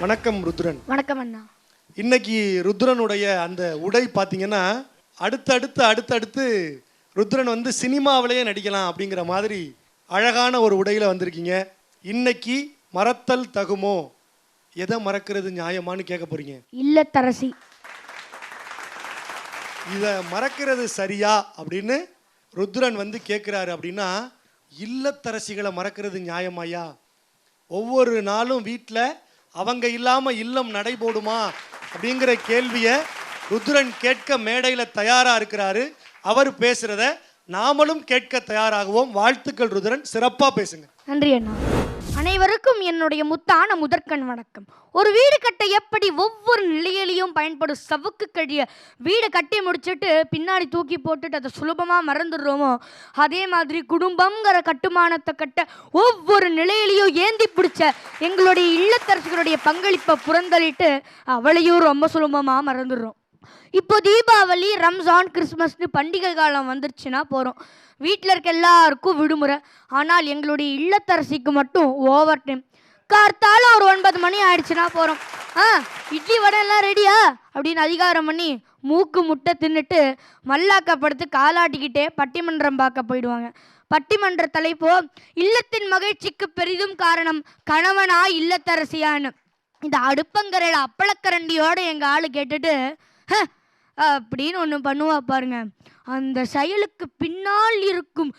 வணக்கம் ருத்ரன். வணக்கம் அண்ணா. இன்னைக்கு ருத்ரனுடைய அந்த உடை பார்த்தீங்கன்னா அடுத்தடுத்து அடுத்தடுத்து ருத்ரன் வந்து சினிமாவிலேயே நடிக்கலாம் அப்படிங்கிற மாதிரி அழகான ஒரு உடையில வந்திருக்கீங்க. இன்னைக்கு மறத்தல் தகுமோ? எதை மறக்கிறது நியாயமான்னு கேட்க போறீங்க. இல்லத்தரசி. இதை மறக்கிறது சரியா அப்படின்னு ருத்ரன் வந்து கேட்குறாரு அப்படின்னா இல்லத்தரசிகளை மறக்கிறது நியாயமாயா ஒவ்வொரு நாளும் வீட்டில் அவங்க இல்லாமல் இல்லம் நடைபோடுமா அப்படிங்கிற கேள்வியை ருத்ரன் கேட்க மேடையில் தயாராக இருக்கிறாரு. அவர் பேசுகிறத நாமளும் கேட்க தயாராகுவோம். வாழ்த்துக்கள் ருத்ரன். சிறப்பாக பேசுங்க. நன்றி அண்ணா. அனைவருக்கும் என்னுடைய முத்தான முதற்கண் வணக்கம். ஒரு வீடு கட்ட எப்படி ஒவ்வொரு நிலையிலையும் பயன்படும் சவுக்கு கழிய வீடு கட்டி முடிச்சுட்டு பின்னாடி தூக்கி போட்டுட்டு அதை சுலபமாக மறந்துடுறோமோ? அதே மாதிரி குடும்பங்கிற கட்டுமானத்தை கட்ட ஒவ்வொரு நிலையிலையும் ஏந்தி பிடிச்ச எங்களுடைய இல்லத்தரசுகளுடைய பங்களிப்பை புறந்தளிட்டு அவளையும் ரொம்ப சுலபமாக மறந்துடுறோம். இப்போ தீபாவளி ரம்ஜான் கிறிஸ்மஸ்னு பண்டிகை காலம் வந்துருச்சுன்னா போகிறோம் வீட்டில் இருக்க எல்லாருக்கும் விடுமுறை. ஆனால் எங்களுடைய இல்லத்தரசிக்கு மட்டும் ஓவர் டைம். கார்த்தால ஒரு ஒன்பது மணி ஆயிடுச்சுன்னா போகிறோம் ஆ இட்லி வடை எல்லாம் ரெடியா? அப்படின்னு அதிகாரம் பண்ணி மூக்கு முட்டை தின்னுட்டு மல்லாக்கப்படுத்து காலாட்டிக்கிட்டே பட்டிமன்றம் பார்க்க போயிடுவாங்க. பட்டிமன்ற தலைப்போ இல்லத்தின் மகிழ்ச்சிக்கு பெரிதும் காரணம் கணவனா இல்லத்தரசியான்னு. இந்த அடுப்பங்கரையில் அப்பளக்கரண்டியோட எங்கள் ஆள் கேட்டுட்டு அப்படின்னு ஒன்று பண்ணுவா பாருங்க. அந்த செயலுக்கு பின்னால் இருக்கும்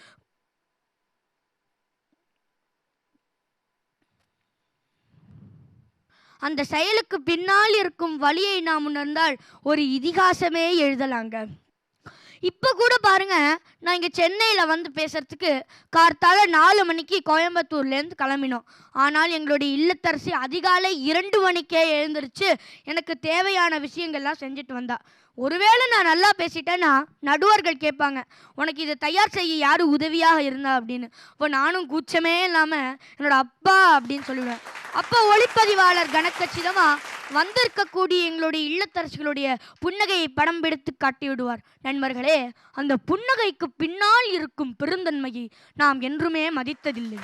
அந்த செயலுக்கு பின்னால் இருக்கும் வழியை நாம் உணர்ந்தால் ஒரு இதிகாசமே எழுதலாங்க. இப்போ கூட பாருங்க நான் இங்கே சென்னையில் வந்து பேசுறதுக்கு கார்த்தால நாலு மணிக்கு கோயம்புத்தூர்லேருந்து கிளம்பினோம். ஆனால் எங்களுடைய இல்லத்தரசி அதிகாலை இரண்டு மணிக்கே எழுந்திருச்சு எனக்கு தேவையான விஷயங்கள்லாம் செஞ்சுட்டு வந்தா. ஒருவேளை நான் நல்லா பேசிட்டேன்னா நடுவர்கள் கேட்பாங்க உனக்கு இதை தயார் செய்ய யார் உதவியாக இருந்தா? அப்படின்னு. இப்போ நானும் கூச்சமே இல்லாமல் என்னோட அப்பா அப்படின்னு சொல்லிடுவேன். அப்போ ஒளிப்பதிவாளர் கனக்கச்சிதமாக வந்திருக்கக்கூடிய எங்களுடைய இல்லத்தரசிகளுடைய புன்னகையை படம் பிடித்து காட்டி விடுவார் நண்பர்களே அந்த புன்னகைக்கு பின்னால் இருக்கும் பெருந்தன்மையை நாம் என்றுமே மதித்ததில்லை.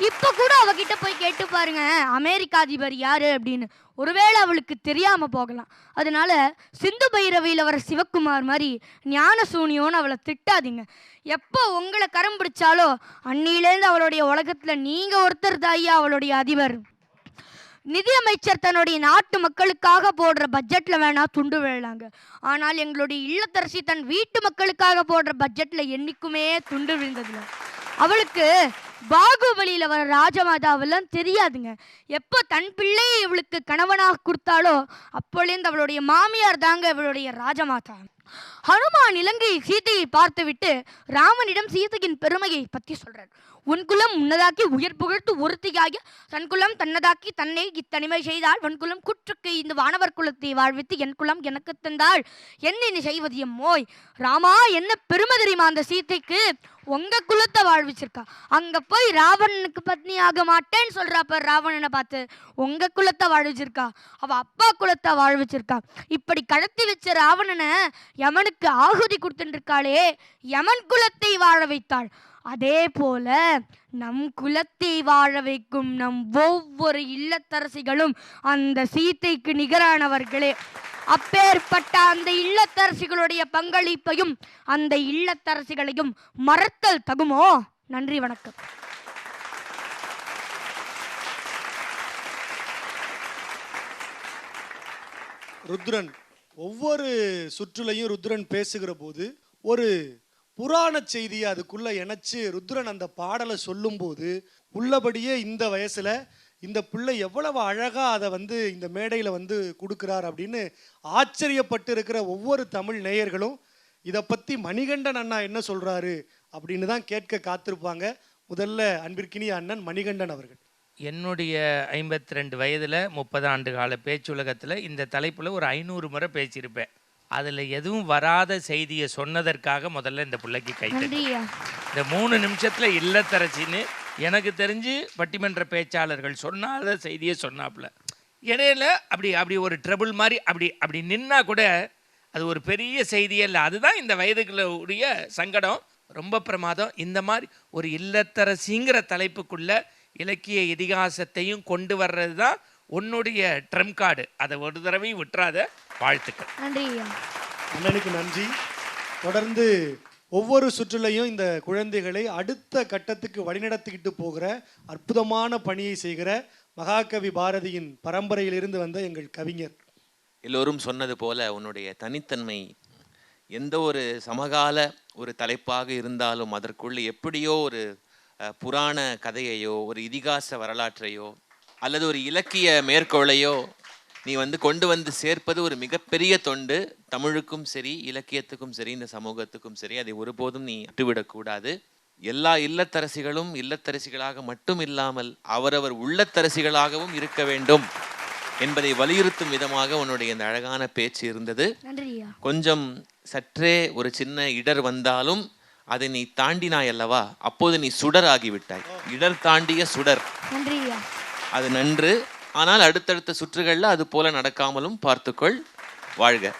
இப்ப கூட அவகிட்ட போய் கேட்டு பாருங்க அமெரிக்க அதிபர் யாரு அப்படின்னு. ஒருவேளை அவளுக்கு தெரியாம போகலாம். அதனால சிந்து பைரவியில் வர சிவக்குமார் மாதிரி ஞான சூனியோன்னு அவளை திட்டாதீங்க. எப்போ உங்களை கரம் பிடிச்சாலோ அன்னியிலேருந்து அவளுடைய உலகத்துல நீங்க ஒருத்தர் தாயா அவளுடைய அதிபர். நிதியமைச்சர் தன்னுடைய நாட்டு மக்களுக்காக போடுற பட்ஜெட்ல வேணா துண்டு விழலாங்க. ஆனால் எங்களுடைய இல்லத்தரசி தன் வீட்டு மக்களுக்காக போடுற பட்ஜெட்ல என்னைக்குமே துண்டு விழுந்ததில்லை. அவளுக்கு பாகுபலியில் வர ராஜமாதாவெல்லாம் தெரியாதுங்க. எப்போ தன் பிள்ளையை இவளுக்கு கணவனாக கொடுத்தாலோ அப்போலேருந்து அவளுடைய மாமியார் தாங்க இவளுடைய ராஜமாதா. ஹனுமான் இலங்கை சீதையை பார்த்துவிட்டு ராமனிடம் சீதையின் பெருமையை பற்றி சொல்றார். உன் குலம் முன்னதாக்கி உயர் புகழ்த்து ஒருத்தியாகி தன் குலம் தன்னதாக்கி தன்னை இத்தனிமை செய்தால் வன்குலம் குற்றுக்கு இந்த வானவர் குலத்தை வாழ்வித்து என் குலம் எனக்கு தந்தாள். என்ன நீ செய்வது எம்மோய்? ராமா என்ன பெருமை தெரியுமா அந்த சீதைக்கு உங்க குலத்தை வாழ்விச்சிருக்கா. அங்க போய் ராவணனுக்கு பத்னி ஆக மாட்டேன்னு சொல்றாப்ப ராவணனை பார்த்து. உங்க குலத்தை வாழ்விச்சிருக்கா. அவ அப்பா குலத்தை வாழ்விச்சிருக்கா. இப்படி கடத்தி வச்ச ராவணனை யமனுக்கு ஆகுதி கொடுத்துருக்காளே யமன் குலத்தை வாழ வைத்தாள். அதே போல நம் குலத்தை வாழ வைக்கும் நம் ஒவ்வொரு இல்லத்தரசிகளும் அந்த சீத்தைக்கு நிகரானவர்களே. அப்பேற்பட்ட அந்த இல்லத்தரசிகளுடைய பங்களிப்பையும் அந்த இல்லத்தரசிகளையும் மறத்தல் தகுமோ? நன்றி வணக்கம். ருத்ரன் ஒவ்வொரு சுற்றுலையும் ருத்ரன் பேசுகிற போது ஒரு புராண செய்தியை அதுக்குள்ளே இணைச்சி ருத்ரன் அந்த பாடலை சொல்லும்போது உள்ளபடியே இந்த வயசில் இந்த பிள்ளை எவ்வளவு அழகாக அதை வந்து இந்த மேடையில் வந்து கொடுக்குறார் அப்படின்னு ஆச்சரியப்பட்டு இருக்கிற ஒவ்வொரு தமிழ் நேயர்களும் இதை பற்றி மணிகண்டன் அண்ணா என்ன சொல்கிறாரு அப்படின்னு தான் கேட்க காத்திருப்பாங்க. முதல்ல அன்பிற்கினிய அண்ணன் மணிகண்டன் அவர்கள். என்னுடைய ஐம்பத்தி ரெண்டு வயதில் முப்பது ஆண்டு கால பேச்சுலகத்தில் இந்த தலைப்பில் ஒரு ஐநூறு முறை பேசியிருப்பேன். அதில் எதுவும் வராத செய்தியை சொன்னதற்காக முதல்ல இந்த பிள்ளைக்கு நன்றியா இந்த மூணு நிமிஷத்தில் இல்லத்தரசின்னு எனக்கு தெரிஞ்சு பட்டிமன்ற பேச்சாளர்கள் சொன்னாத செய்தியை சொன்னாப்புல. இடையில அப்படி அப்படி ஒரு ட்ரபிள் மாதிரி அப்படி அப்படி நின்னா கூட அது ஒரு பெரிய செய்தியே இல்லை. அதுதான் இந்த வயதுக்குள்ள உடைய சங்கடம் ரொம்ப பிரமாதம். இந்த மாதிரி ஒரு இல்லத்தரசிங்கிற தலைப்புக்குள்ள இலக்கிய இதிகாசத்தையும் கொண்டு வர்றது தான் உன்னுடைய ட்ரம் கார்டு அதை ஒரு தடவையும் விட்டுறாத வாழ்த்துக்கள். நன்றி அண்ணனுக்கு நன்றி. தொடர்ந்து ஒவ்வொரு சுற்றுலையும் இந்த குழந்தைகளை அடுத்த கட்டத்துக்கு வழிநடத்திக்கிட்டு போகிற அற்புதமான பணியை செய்கிற மகாகவி பாரதியின் பரம்பரையிலிருந்து வந்த எங்கள் கவிஞர். எல்லோரும் சொன்னது போல உன்னுடைய தனித்தன்மை எந்த ஒரு சமகால ஒரு தலைப்பாக இருந்தாலும் அதற்குள்ள எப்படியோ ஒரு புராண கதையையோ ஒரு இதிகாச வரலாற்றையோ அல்லது ஒரு இலக்கிய மேற்கோளையோ நீ வந்து கொண்டு வந்து சேர்ப்பது ஒரு மிகப்பெரிய தொண்டு. தமிழுக்கும் சரி இலக்கியத்துக்கும் சரி இந்த சமூகத்துக்கும் சரி அதை ஒருபோதும் நீ விட்டுவிடக்கூடாது எல்லா இல்லத்தரசிகளும் இல்லத்தரசிகளாக மட்டும் இல்லாமல் அவரவர் உள்ளத்தரசிகளாகவும் இருக்க வேண்டும் என்பதை வலியுறுத்தும் விதமாக உன்னுடைய இந்த அழகான பேச்சு இருந்தது. கொஞ்சம் சற்றே ஒரு சின்ன இடர் வந்தாலும் அதை நீ தாண்டினாய் அல்லவா? அப்போது நீ சுடர் ஆகிவிட்டாய் இடர் தாண்டிய சுடர். அது நன்று. ஆனால் அடுத்தடுத்த சுற்றுகளில் அது போல நடக்காமலும் பார்த்துக்கொள். வாழ்க.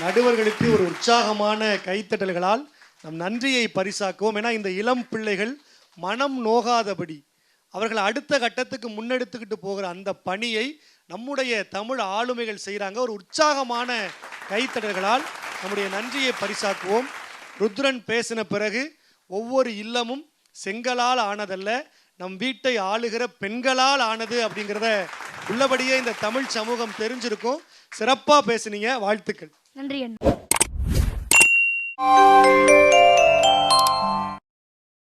நடுவர்களுக்கு ஒரு உற்சாகமான கைத்தட்டல்களால் நம் நன்றியை பரிசாக்குவோம். ஏன்னா இந்த இளம் பிள்ளைகள் மனம் நோகாதபடி அவர்கள் அடுத்த கட்டத்துக்கு முன்னெடுத்துக்கிட்டு போகிற அந்த பணியை நம்முடைய தமிழ் ஆளுமைகள் செய்கிறாங்க ஒரு உற்சாகமான கைத்தட்டல்களால் நம்முடைய நன்றியை பரிசாக்குவோம். ருத்ரன் பேசின பிறகு ஒவ்வொரு இல்லமும் செங்கலால் ஆனதல்ல நம் வீட்டை ஆளுகிற பெண்களால் ஆனது அப்படிங்கிறத உள்ளபடியே இந்த தமிழ் சமூகம் தெரிஞ்சிருக்கும். சிறப்பாக பேசுனீங்க. வாழ்த்துக்கள். நன்றி